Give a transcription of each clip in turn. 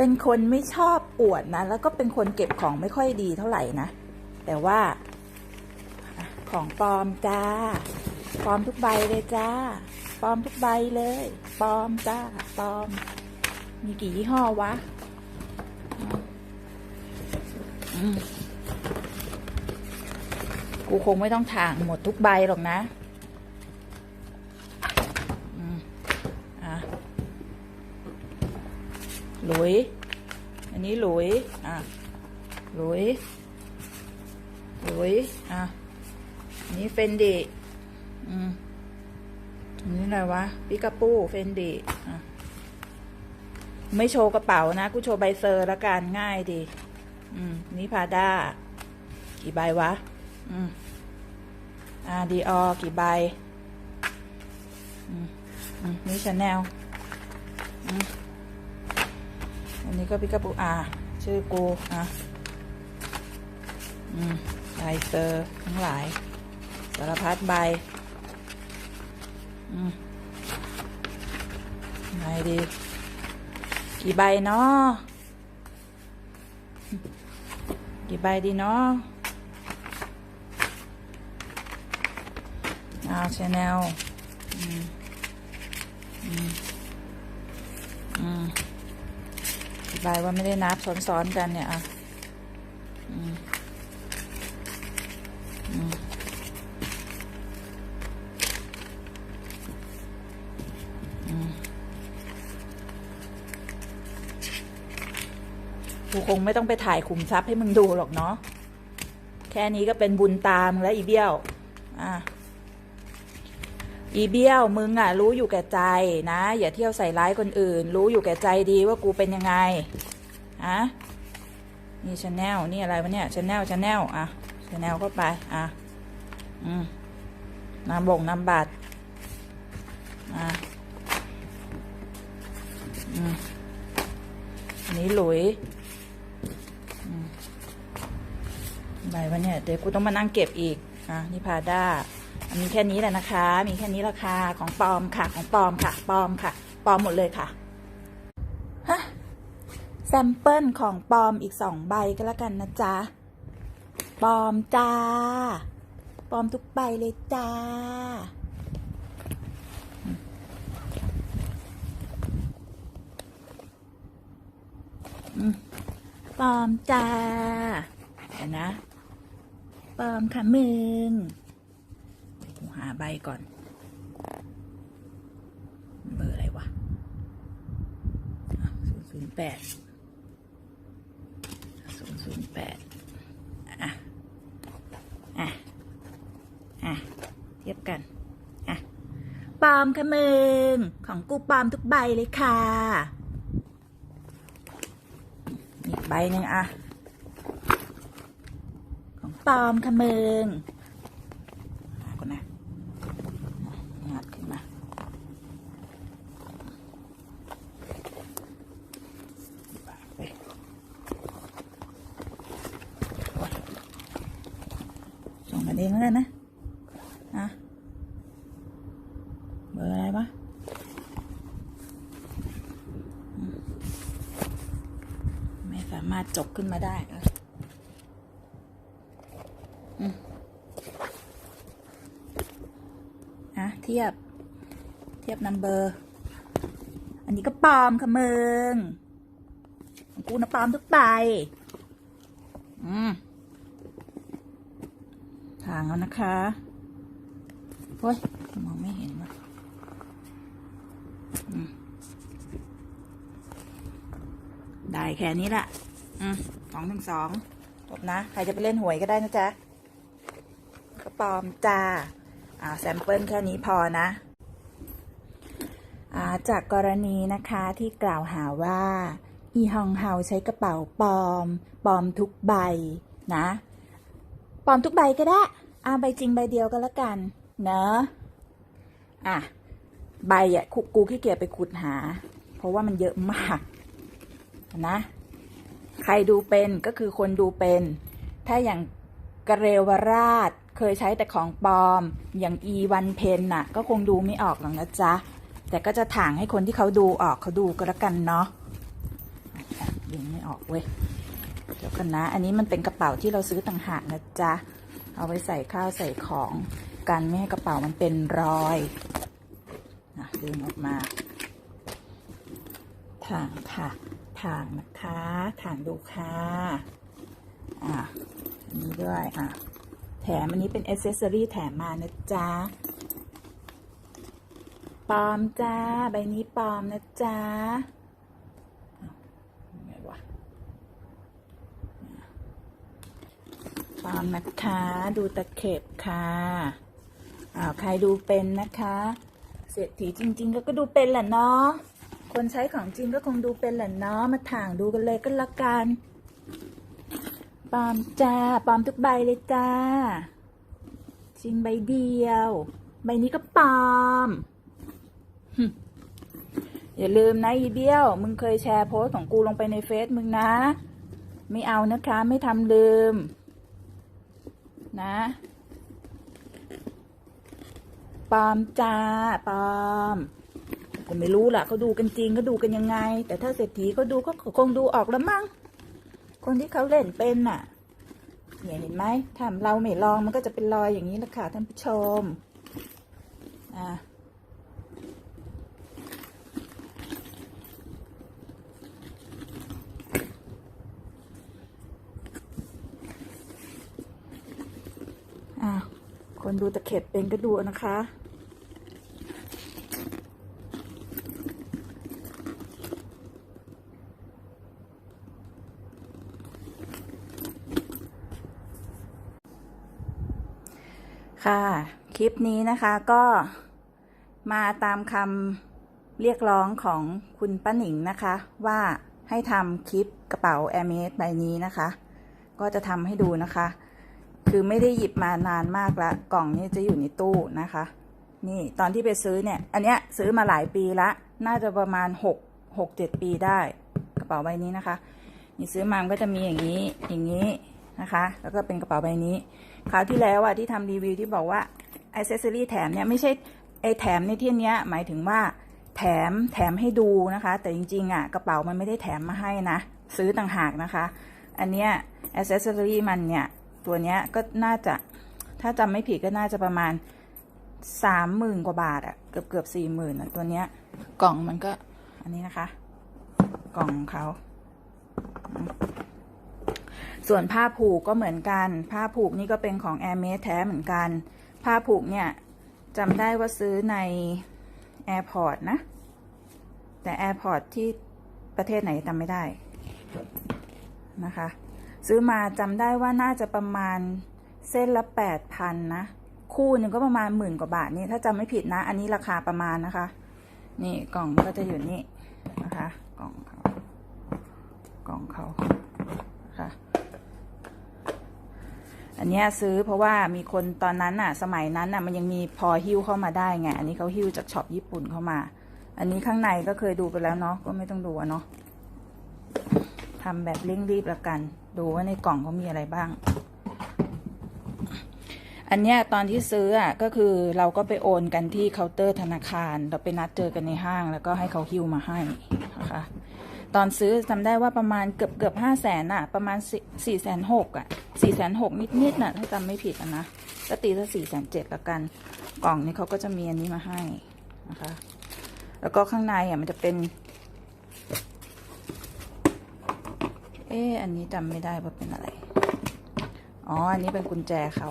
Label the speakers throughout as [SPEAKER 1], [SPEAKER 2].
[SPEAKER 1] เป็นคนไม่ชอบอวดนะ แล้วก็เป็นคนเก็บของไม่ค่อยดีเท่าไหร่นะ แต่ว่าของปลอมจ้า ปลอมทุกใบเลยจ้า ปลอมทุกใบเลย ปลอมจ้า ปลอม มีกี่ยี่ห้อวะกูคงไม่ต้องถ่างหมดทุกใบหรอกนะอะหลุย อันนี้หลุย อะ หลุย หลุย อะ อันนี้เฟนดิอืมอันนี้อะไรวะ ปิกาปูเฟนดิอะ ไม่โชว์กระเป๋านะ กูโชว์ใบเซอร์ละกันง่ายดี อืม นี่พาด้า กี่ใบวะ อืม อ่าดีออกี่ใบ อืม อืม นี่ชาแนลอืม อันนี้ก็ปิกาปูอ่า ชื่อกูอะอืมใบเซอร์ทั้งหลาย สารพัดใบ อืมไงดี กี่ใบเนาะกี่ใบดีเนาะอ้าวชาแนลอืม อืม อืม กี่ใบว่าไม่ได้นับซ้อนๆกันเนี่ยอะกูคงไม่ต้องไปถ่ายขุมทรัพย์ให้มึงดูหรอกเนาะ แค่นี้ก็เป็นบุญตามแล้วอีเบี้ยว อะ อีเบี้ยวมึงอะ รู้อยู่แก่ใจนะ อย่าเที่ยวใส่ร้ายคนอื่น รู้อยู่แก่ใจดีว่ากูเป็นยังไงฮะนี่ชาแนลนี่อะไรวะเนี่ยชาแนลชาแนลอะชาแนลเข้าไปอะอืมนำบ่งนำบัตรอะอืมอนี้หลุยอืมใบวะเนี่ยเดี๋ยวกูต้องมานั่งเก็บอีกอะนี่พาด้า อันนี้แค่นี้แหละนะคะ มีแค่นี้ราคาของปลอมค่ะ ของปลอมค่ะปลอมค่ะปลอมหมดเลยค่ะฮะแซมเปิลของปลอมอีกสองใบก็แล้วกันนะจ๊ะปลอมจ้าปลอมทุกใบเลยจ้าปลอมจ้าเดี๋ยวนะปลอมค่ะมึงาใบก่อน เบอร์อะไรวะศูนย์ศูนย์แปดศูนย์ศูนย์แปดอะ อะ อะ เทียบกัน อะ ปลอมค่ะมึง ของกูปลอมทุกใบเลยค่ะ อีกใบหนึ่งอะ ของปลอมค่ะมึง หาก่อนนะงัดขึ้นมาไปโอ๊ยส่งกัน เองแล้วกันนะอะเบอร์อะไรวะไม่สามารถจบขึ้นมาได้เอออะเทียบ เทียบนัมเบอร์ อันนี้ก็ปลอมค่ะมึงของกูนะปลอมทุกใบอืม ทางแล้วนะคะโอ้ยมองไม่เห็นว่ะได้แค่นี้ละอืมสองหนึ่งสองจบนะ ใครจะไปเล่นหวยก็ได้นะจ๊ะก็ปลอมจ้า อ่าแซมเปิลแค่นี้พอนะอ่าจากกรณีนะคะที่กล่าวหาว่า อีฮองเฮาใช้กระเป๋าปลอม ปลอมทุกใบนะ ปลอมทุกใบก็ได้อ่าใบจริงใบเดียวก็แล้วกันเนอะอะใบอะกูกูขี้เกียจไปขุดหา เพราะว่ามันเยอะมากนะ ใครดูเป็นก็คือคนดูเป็น ถ้าอย่างกระเรวราชเคยใช้แต่ของปลอม อย่างอีวันเพนน่ะ ก็คงดูไม่ออกหรอกนะจ๊ะ แต่ก็จะถางให้คนที่เขาดูออกเขาดูก็แล้วกันเนาะดึงไม่ออกเว้ย เดี๋ยวกันนะ อันนี้มันเป็นกระเป๋าที่เราซื้อต่างหากนะจ๊ะ เอาไว้ใส่ข้าวใส่ของกันไม่ให้กระเป๋ามันเป็นรอยนะดึงออกมาถางค่ะถางนะคะถางดูค่ะอะนนี้ด้วยอะแถมอันนี้เป็นอ c เซสซอรี่แถมมานะจ๊ะปลอมจ้า ใบนี้ปลอมนะจ๊ะอ้าวยังไงวะ ปลอมนะคะ ดูตะเข็บค่ะอ้าวใครดูเป็นนะคะ เศรษฐีจริง ๆ ก็ก็ดูเป็นแหละเนาะคนใช้ของจริงก็คงดูเป็นแหละเนาะมาถ่างดูกันเลยก็แล้วกันปลอมจ้าปลอมทุกใบเลยจ้าจริงใบเดียว ใบนี้ก็ปลอมอย่าลืมนะอีเบี้ยว มึงเคยแชร์โพสต์ของกูลงไปในเฟซมึงนะ ไม่เอานะคะ ไม่ทำลืม นะปอมจ้าปอมก็ไม่รู้ล่ะเขาดูกันจริงก็ดูกันยังไง แต่ถ้าเศรษฐีเขาดูก็คงดูออกแล้วมั้งคนที่เขาเล่นเป็นน่ะเนี่ยเห็นไหมถ้าเราไม่ลองมันก็จะเป็นรอยอย่างนี้แหละค่ะท่านผู้ชมอะ อะคนดูตะเข็บเป็นก็ดูนะคะ ค่ะ คลิปนี้นะคะก็มาตามคำเรียกร้องของคุณป้าหนิงนะคะ ว่าให้ทำคลิปกระเป๋าแอร์เมสใบนี้นะคะ ก็จะทำให้ดูนะคะ คือไม่ได้หยิบมานานมากละกล่องนี้จะอยู่ในตู้นะคะ นี่ตอนที่ไปซื้อเนี่ย อันเนี้ยซื้อมาหลายปีละ น่าจะประมาณหกหกเจ็ดปีได้ กระเป๋าใบนี้นะคะ นี่ซื้อมามันก็จะมีอย่างนี้อย่างนี้นะคะ แล้วก็เป็นกระเป๋าใบนี้ คราวที่แล้วอะที่ทำรีวิวที่บอกว่าอ c เซสซอรี่แถมเนี่ยไม่ใช่ไอแถมในที่เนี้ยหมายถึงว่าแถมแถมให้ดูนะคะ แต่จริงๆอะกระเป๋ามันไม่ได้แถมมาให้นะ ซื้อต่างหากนะคะ อันเนี้ยอ c เซสซอรี่มันเนี่ย ตัวเนี้ยก็น่าจะถ้าจำไม่ผิดก็น่าจะประมาณสามหมื่นกว่าบาทอะเกือบเกือบสี่หมื่นอะตัวเนี้ย กล่องมันก็ อันนี้นะคะ กล่องเขา ส่วนผ้าผูกก็เหมือนกัน ผ้าผูกนี่ก็เป็นของ a i r m a d แท้เหมือนกัน ผ้าผูกเนี่ยจำได้ว่าซื้อใน Airport นะ แต่ Airport ที่ประเทศไหนจำไม่ได้นะคะ ซื้อมาจำได้ว่าน่าจะประมาณเส้นละแปดพันนะ คู่หนึ่งก็ประมาณหมื่นกว่าบาทนี่ถ้าจำไม่ผิดนะ อันนี้ราคาประมาณนะคะ นี่กล่องก็จะอยู่นี่นะคะ กล่องเขากล่องเขาค่ะอันนี้ซื้อเพราะว่ามีคนตอนนั้นน่ะ สมัยนั้นน่ะมันยังมีพอหิ้วเข้ามาได้ไง อันนี้เขาหิ้วจากช็อปญี่ปุ่นเข้ามา อันนี้ข้างในก็เคยดูไปแล้วเนาะก็ไม่ต้องดูอะเนาะทำแบบเร่งรีบล้วกัน ดูว่าในกล่องเขามีอะไรบ้าง อันเนี้ยตอนที่ซื้ออะก็คือเราก็ไปโอนกันที่เคาน์เตอร์ธนาคาร เราไปนัดเจอกันในห้าง แล้วก็ให้เขาหิ้วมาให้นะคะตอนซื้อจำได้ว่าประมาณเกือบเกือบห้าแสนอะ ประมาณสี่แสนหกอะสี่แสนหกนิดนิดน่ะ ถ้าจำไม่ผิดนะก็ตีซะสี่แสนเจ็ดละกัน กล่องนี้เขาก็จะมีอันนี้มาให้นะคะ แล้วก็ข้างในอะมันจะเป็น เอออันนี้จำไม่ได้ว่าเป็นอะไร อ๋อ อันนี้เป็นกุญแจเขา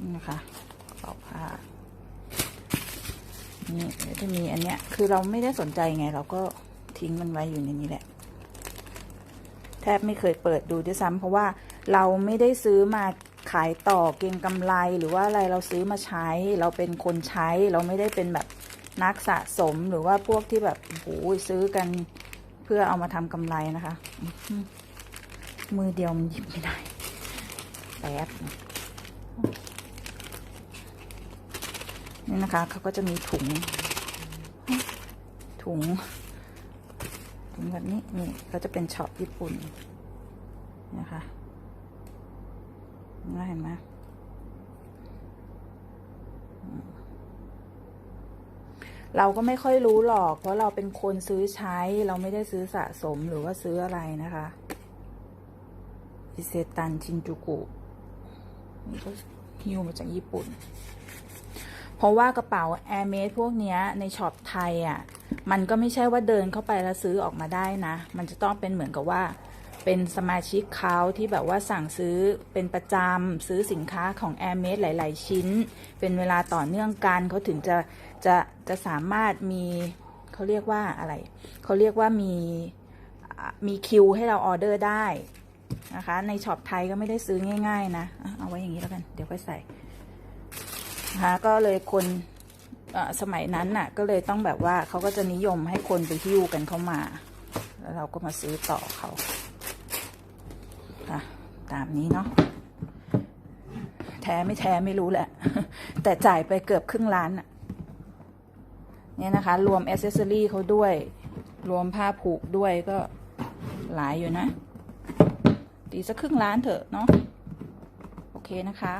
[SPEAKER 1] นี่นะคะกระเป๋าผ้า นี่เดี๋ยวจะมีอันเนี้ย คือเราไม่ได้สนใจไง เราก็ทิ้งมันไว้อยู่ในนี้แหละ แทบไม่เคยเปิดดูด้วยซ้ำเพราะว่าเราไม่ได้ซื้อมาขายต่อเก็งกำไรหรือว่าอะไรเราซื้อมาใช้ เราเป็นคนใช้เราไม่ได้เป็นแบบนักสะสมหรือว่าพวกที่แบบโอ้โหซื้อกัน พื่อเอามาทำกำไรนะคะ มือเดียวมันหยิบไม่ได้ แป๊บนะนี่นะคะเขาก็จะมีถุง ถุง ถุงแบบนี้ นี่ก็จะเป็นช็อปญี่ปุ่นนะคะน่าเห็นไหมอืม เราก็ไม่ค่อยรู้หรอก เพราะเราเป็นคนซื้อใช้ เราไม่ได้ซื้อสะสมหรือว่าซื้ออะไรนะคะอิเซตันชินจูกุนี่ก็ฮิวมาจากญี่ปุ่น เพราะว่ากระเป๋าแอร์เมสพวกเนี้ยในช็อปไทยอะ่ะ มันก็ไม่ใช่ว่าเดินเข้าไปแล้วซื้อออกมาได้นะ มันจะต้องเป็นเหมือนกับว่า เป็นสมาชิกเขาที่แบบว่าสั่งซื้อเป็นประจำซื้อสินค้าของ a i r m a d หลาย ๆ ชิ้น เป็นเวลาต่อเนื่องกันเขาถึงจะจะจะสามารถมีเขาเรียกว่าอะไรเขาเรียกว่ามีมีคิวให้เราออเดอร์ได้นะคะ ในช็อปไทยก็ไม่ได้ซื้อง่าย ๆ นะ เอาไว้อย่างนี้แล้วกัน เดี๋ยวค่อยใส่นะคะก็เลยคนสมัยนั้นน่ะ ก็เลยต้องแบบว่าเขาก็จะนิยมให้คนไปหิ้วกันเข้ามา แล้วเราก็มาซื้อต่อเขา ค่ะ ตามนี้เนาะแท้ไม่แท้ไม่รู้แหละ แต่จ่ายไปเกือบครึ่งล้านอะเนี่ยนะคะ รวมอ c เซสซอรี่เขาด้วย รวมผ้าผูกด้วยก็หลายอยู่นะตีสักครึ่งล้านเถอะเนาะโอเคนะคะ